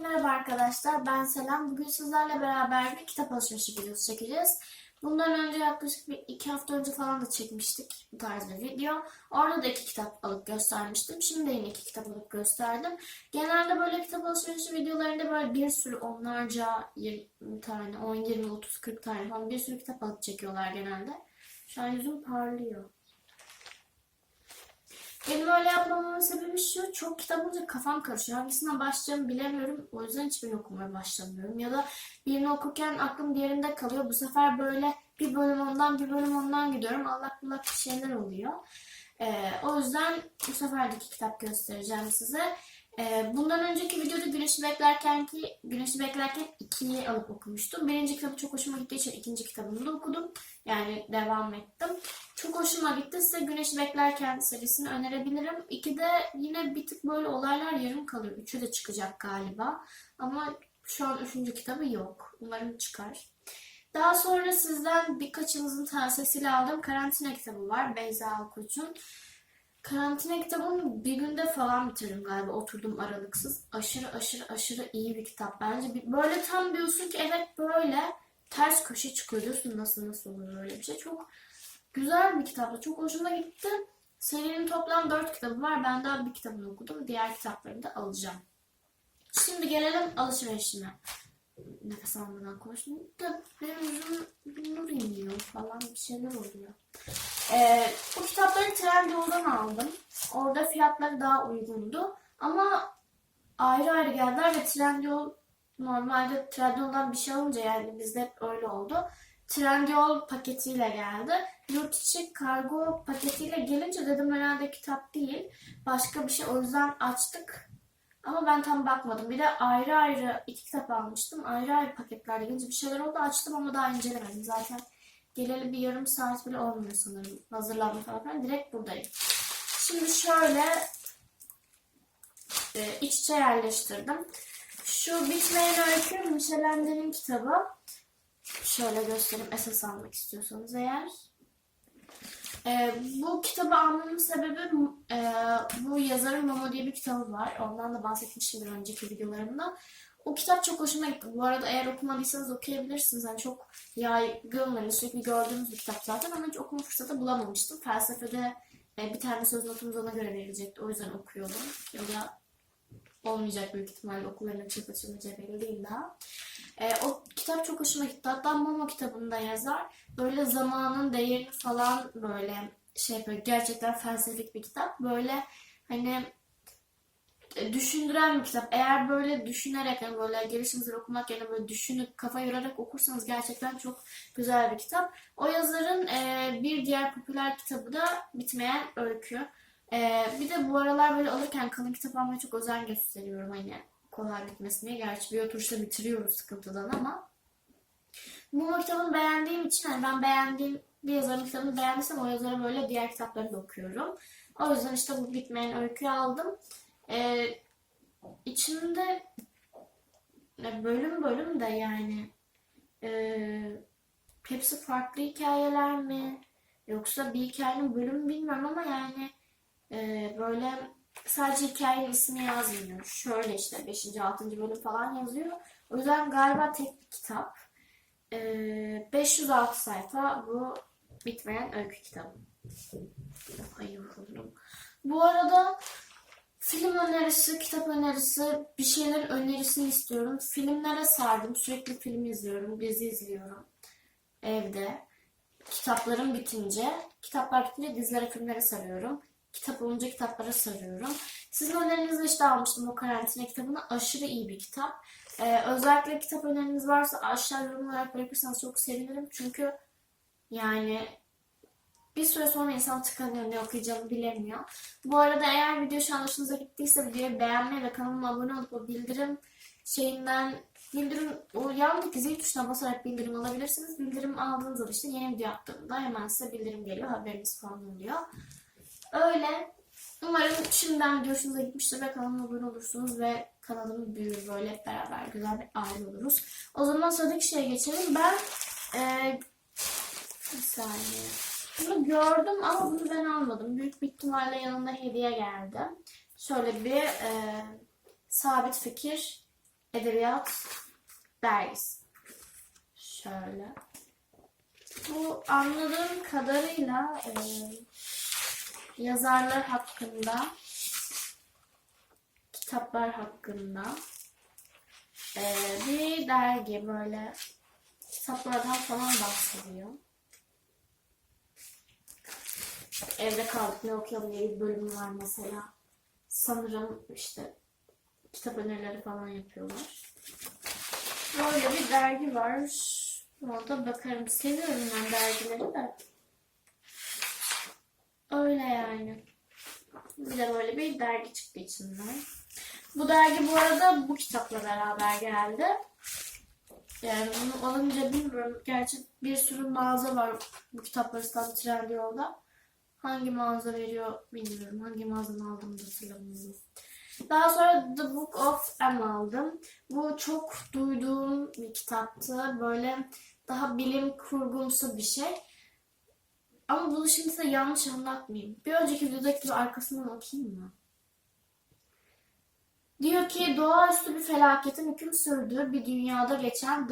Merhaba arkadaşlar, ben Selam. Bugün sizlerle beraber bir kitap alışverişi videosu çekeceğiz. Bundan önce yaklaşık bir iki hafta önce falan da çekmiştik bu tarz bir video. Orada da iki kitap alıp göstermiştim. Şimdi de yine iki kitap alıp gösterdim. Genelde böyle kitap alışverişi videolarında böyle bir sürü onlarca 20 tane, 10, 20, 30, 40 tane falan bir sürü kitap alıp çekiyorlar genelde. Şu an yüzüm parlıyor. Benim öyle yapmamamın sebebi şu, çok kitap olunca kafam karışıyor. Hangisinden başlayacağımı bilemiyorum. O yüzden hiçbirini okumaya başlamıyorum. Ya da birini okurken aklım diğerinde kalıyor. Bu sefer böyle bir bölüm ondan bir bölüm ondan gidiyorum. Allah bir şeyler oluyor. Ee, o yüzden bu sefer de iki kitap göstereceğim size. Ee, bundan önceki videoda Güneşi Beklerken ki Güneşi Beklerken ikiyi alıp okumuştum. Birinci kitabı çok hoşuma gittiği için ikinci kitabını da okudum. Yani devam ettim. Çok hoşuma gitti. Size Güneşi Beklerken serisini önerebilirim. İkide yine bir tık böyle olaylar yarım kalıyor. Üçü de çıkacak galiba. Ama şu an üçüncü kitabı yok. Umarım çıkar. Daha sonra sizden birkaçınızın tavsiyesiyle aldığım karantina kitabı var. Beyza Alkoç'un. Karantina kitabını bir günde falan bitirdim galiba. Oturdum aralıksız. Aşırı aşırı aşırı iyi bir kitap. Bence böyle tam diyorsun ki evet böyle ters köşe çıkıyor diyorsun nasıl nasıl olur böyle bir şey. Çok güzel bir kitaptı. Çok hoşuma gitti. Serinin toplam 4 kitabı var. Ben daha bir kitabını okudum. Diğer kitaplarını da alacağım. Şimdi gelelim alışverişime. Nefes almadan konuştum. Da benim yüzüm nur iniyor falan bir şeyler oluyor. Ee, bu kitapları Trendyol'dan aldım. Orada fiyatları daha uygundu. Ama ayrı ayrı geldiler ve Trendyol normalde Trendyol'dan bir şey alınca yani bizde hep öyle oldu. Trendyol paketiyle geldi. Yurt içi kargo paketiyle gelince dedim herhalde kitap değil. Başka bir şey o yüzden açtık. Ama ben tam bakmadım. Bir de ayrı ayrı iki kitap almıştım. Ayrı ayrı paketlerde gelince bir şeyler oldu. Açtım ama daha incelemedim. Zaten geleli bir yarım saat bile olmuyor sanırım. Hazırlanma falan filan. Direkt buradayım. Şimdi şöyle e, iç içe yerleştirdim. Şu Bitmeyen Öykü Michelin kitabı. Şöyle göstereyim esas almak istiyorsanız eğer. Ee, bu kitabı almamın sebebi e, bu yazarın Momo diye bir kitabı var. Ondan da bahsetmişimdir önceki videolarımda. O kitap çok hoşuma gitti. Bu arada eğer okumadıysanız okuyabilirsiniz. Yani çok yaygın, hani sürekli gördüğümüz bir kitap zaten ama hiç okuma fırsatı bulamamıştım. Felsefede e, bir tane söz notumuz ona göre verilecekti. O yüzden okuyordum. Ya da olmayacak büyük ihtimalle okulların açılıp açılmayacağı belli değil daha. E, o kitap çok hoşuma gitti. Hatta Momo kitabında yazar. Böyle zamanın değerini falan böyle şey yapıyor. Gerçekten felsefik bir kitap. Böyle hani e, düşündüren bir kitap. Eğer böyle düşünerek yani böyle gelişimleri okumak yerine böyle düşünüp kafa yorarak okursanız gerçekten çok güzel bir kitap. O yazarın e, bir diğer popüler kitabı da Bitmeyen Öykü. E, bir de bu aralar böyle alırken kalın kitap almaya çok özen gösteriyorum hani kolay bitmesine. Gerçi bir oturuşta bitiriyoruz sıkıntıdan ama. Bu kitabını beğendiğim için hani ben beğendiğim bir yazarın kitabını beğendiysem o yazara böyle diğer kitapları da okuyorum. O yüzden işte bu bitmeyen öyküyü aldım. Ee, içinde bölüm bölüm de yani e, hepsi farklı hikayeler mi? Yoksa bir hikayenin bölümü bilmiyorum ama yani e, böyle sadece hikayenin ismi yazmıyor. Şöyle işte 5. 6. bölüm falan yazıyor. O yüzden galiba tek bir kitap. Ee, 506 sayfa bu bitmeyen öykü kitabı. Ay yoruldum. Bu arada film önerisi, kitap önerisi, bir şeyler önerisini istiyorum. Filmlere sardım. Sürekli film izliyorum, dizi izliyorum evde. Kitaplarım bitince, kitaplar bitince dizilere, filmlere sarıyorum. Kitap olunca kitaplara sarıyorum. Sizin önerinizi işte almıştım o karantina kitabını. Aşırı iyi bir kitap. Ee, özellikle kitap öneriniz varsa aşağı yorum olarak bırakırsanız çok sevinirim. Çünkü yani bir süre sonra insan tıkanıyor ne okuyacağını bilemiyor. Bu arada eğer video şu an hoşunuza gittiyse videoyu beğenmeyi ve kanalıma abone olup o bildirim şeyinden bildirim o yandaki zil tuşuna basarak bildirim alabilirsiniz. Bildirim aldığınızda işte yeni video yaptığımda hemen size bildirim geliyor. Haberiniz falan oluyor. Öyle. Umarım şimdiden video hoşunuza gitmiştir ve kanalıma abone olursunuz ve kanalım büyür böyle hep beraber güzel bir aile oluruz. O zaman sıradaki şeye geçelim. Ben e, bir saniye. Bunu gördüm ama bunu ben almadım. Büyük bir ihtimalle yanında hediye geldi. Şöyle bir e, sabit fikir Edebiyat Dergisi. Şöyle. Bu anladığım kadarıyla e, yazarlar hakkında, kitaplar hakkında e, bir dergi böyle kitaplardan falan bahsediyor. Evde kaldık ne okuyalım diye bir bölüm var mesela. Sanırım işte kitap önerileri falan yapıyorlar. Böyle bir dergi var. Orada bakarım. Seviyorum ben dergileri de. Öyle yani. Bir de böyle bir dergi çıktı içinden. Bu dergi bu arada bu kitapla beraber geldi. Yani bunu alınca bilmiyorum. Gerçi bir sürü mağaza var bu kitapları satan Trendyol'da. Hangi mağaza veriyor bilmiyorum. Hangi mağazadan aldığımı da hatırlamıyorum. Daha sonra The Book of M aldım. Bu çok duyduğum bir kitaptı. Böyle daha bilim kurgumsu bir şey. Ama bunu şimdi size yanlış anlatmayayım. Bir önceki videodaki gibi arkasından okuyayım mı? Diyor ki doğaüstü bir felaketin hüküm sürdüğü bir dünyada geçen.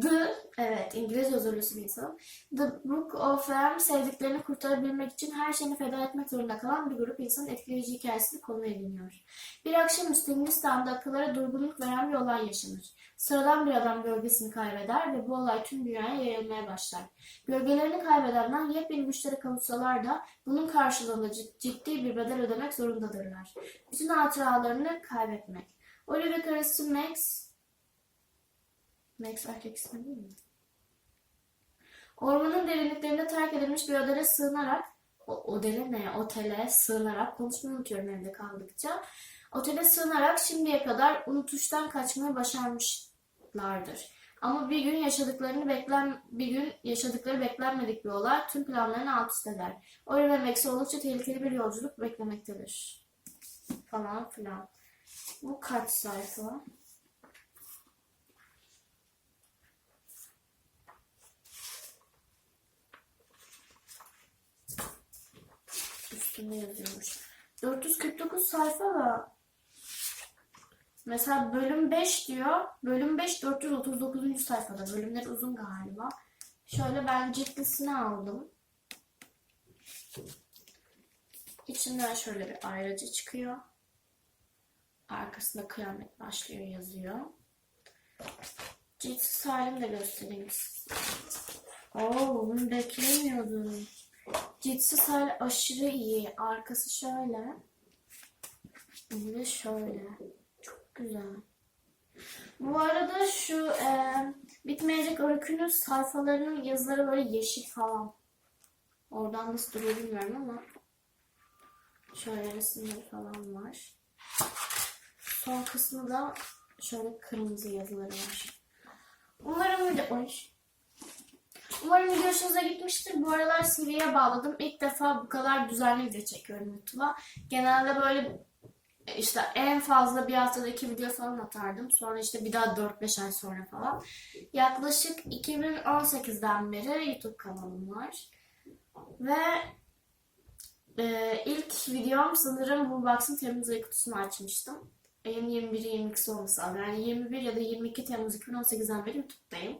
The, evet İngiliz özürlüsü bir insanım. The Book of M sevdiklerini kurtarabilmek için her şeyini feda etmek zorunda kalan bir grup insanın etkileyici hikayesini konu ediniyor. Bir akşamüstü Hindistan'da akıllara durgunluk veren bir olay yaşanır. Sıradan bir adam gölgesini kaybeder ve bu olay tüm dünyaya yayılmaya başlar. Gölgelerini kaybedenler yepyeni güçlere kavuşsalar da bunun karşılığında cid- ciddi bir bedel ödemek zorundadırlar. Bütün hatıralarını kaybetmek. Oliver ve karısı Max Max erkek ismi değil mi? Ormanın derinliklerinde terk edilmiş bir odaya sığınarak o, odele ne? Otele sığınarak konuşmayı unutuyorum evde kaldıkça. Otele sığınarak şimdiye kadar unutuştan kaçmayı başarmışlardır. Ama bir gün yaşadıklarını beklen bir gün yaşadıkları beklenmedik bir olay tüm planlarını alt üst eder. Ve Max'i oldukça tehlikeli bir yolculuk beklemektedir. Falan filan. Bu kaç sayfa? Üstünde yazıyormuş. 449 sayfa da mesela bölüm 5 diyor. Bölüm 5 439. sayfada. Bölümler uzun galiba. Şöyle ben cidlisini aldım. İçinden şöyle bir ayracı çıkıyor. Arkasında kıyamet başlıyor yazıyor. Ciltsiz halini de göstereyim. Oo, bunu beklemiyordum. Ciltsiz hali aşırı iyi. Arkası şöyle. De şöyle. Çok güzel. Bu arada şu e, bitmeyecek öykünün sayfalarının yazıları böyle yeşil falan. Oradan nasıl duruyor bilmiyorum ama şöyle resimleri falan var. Son kısmı da şöyle kırmızı yazıları var. Umarım video... Oy. Umarım video hoşunuza gitmiştir. Bu aralar seriye bağladım. İlk defa bu kadar düzenli video çekiyorum YouTube'a. Genelde böyle işte en fazla bir haftada iki video falan atardım. Sonra işte bir daha 4-5 ay sonra falan. Yaklaşık 2018'den beri YouTube kanalım var. Ve e, ilk videom sanırım bu Box'ın Temmuz ayı kutusunu açmıştım. Ayın 21'i 22'si olması lazım. Yani 21 ya da 22 Temmuz 2018'den beri YouTube'dayım.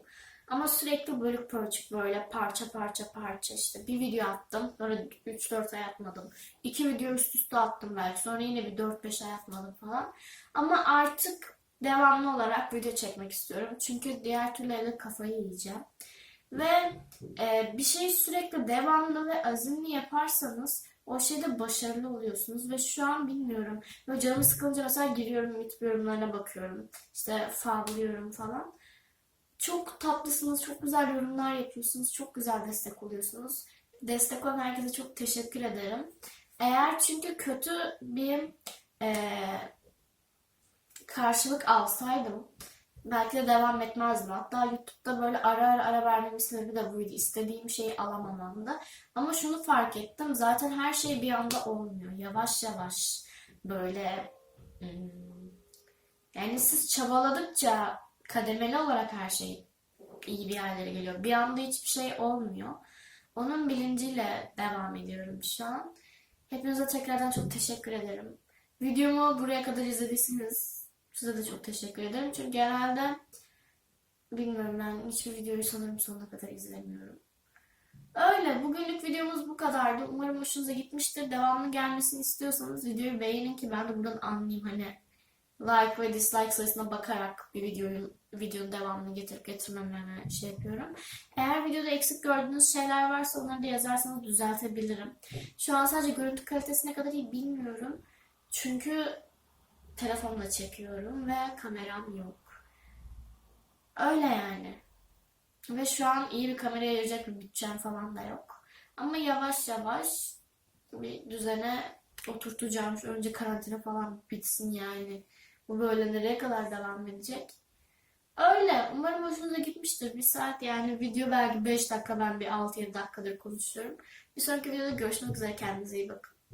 Ama sürekli bölük pörçük böyle parça parça parça işte bir video attım sonra 3-4 ay atmadım. İki video üst üste attım belki sonra yine bir 4-5 ay atmadım falan. Ama artık devamlı olarak video çekmek istiyorum. Çünkü diğer türlü evde kafayı yiyeceğim. Ve e, bir şeyi sürekli devamlı ve azimli yaparsanız o şeyde başarılı oluyorsunuz ve şu an bilmiyorum. Böyle canım sıkılınca mesela giriyorum YouTube yorumlarına bakıyorum. İşte favlıyorum falan. Çok tatlısınız, çok güzel yorumlar yapıyorsunuz, çok güzel destek oluyorsunuz. Destek olan herkese çok teşekkür ederim. Eğer çünkü kötü bir eee, karşılık alsaydım belki de devam etmezdim. Hatta YouTube'da böyle ara ara ara vermemin sebebi de buydu. İstediğim şeyi alamamamda. Ama şunu fark ettim. Zaten her şey bir anda olmuyor. Yavaş yavaş böyle hmm, yani siz çabaladıkça kademeli olarak her şey iyi bir yerlere geliyor. Bir anda hiçbir şey olmuyor. Onun bilinciyle devam ediyorum şu an. Hepinize tekrardan çok teşekkür ederim. Videomu buraya kadar izlediyseniz Size de çok teşekkür ederim. Çünkü genelde bilmiyorum ben hiçbir videoyu sanırım sonuna kadar izlemiyorum. Öyle. Bugünlük videomuz bu kadardı. Umarım hoşunuza gitmiştir. Devamlı gelmesini istiyorsanız videoyu beğenin ki ben de buradan anlayayım hani like ve dislike sayısına bakarak bir videonun videonun devamını getirip getirmememe şey yapıyorum. Eğer videoda eksik gördüğünüz şeyler varsa onları da yazarsanız düzeltebilirim. Şu an sadece görüntü kalitesi ne kadar iyi bilmiyorum. Çünkü telefonla çekiyorum ve kameram yok. Öyle yani. Ve şu an iyi bir kameraya ayıracak bir bütçem falan da yok. Ama yavaş yavaş bir düzene oturtacağım. Önce karantina falan bitsin yani. Bu böyle nereye kadar devam edecek? Öyle. Umarım hoşunuza gitmiştir. Bir saat yani video belki 5 dakika ben bir 6-7 dakikadır konuşuyorum. Bir sonraki videoda görüşmek üzere. Kendinize iyi bakın.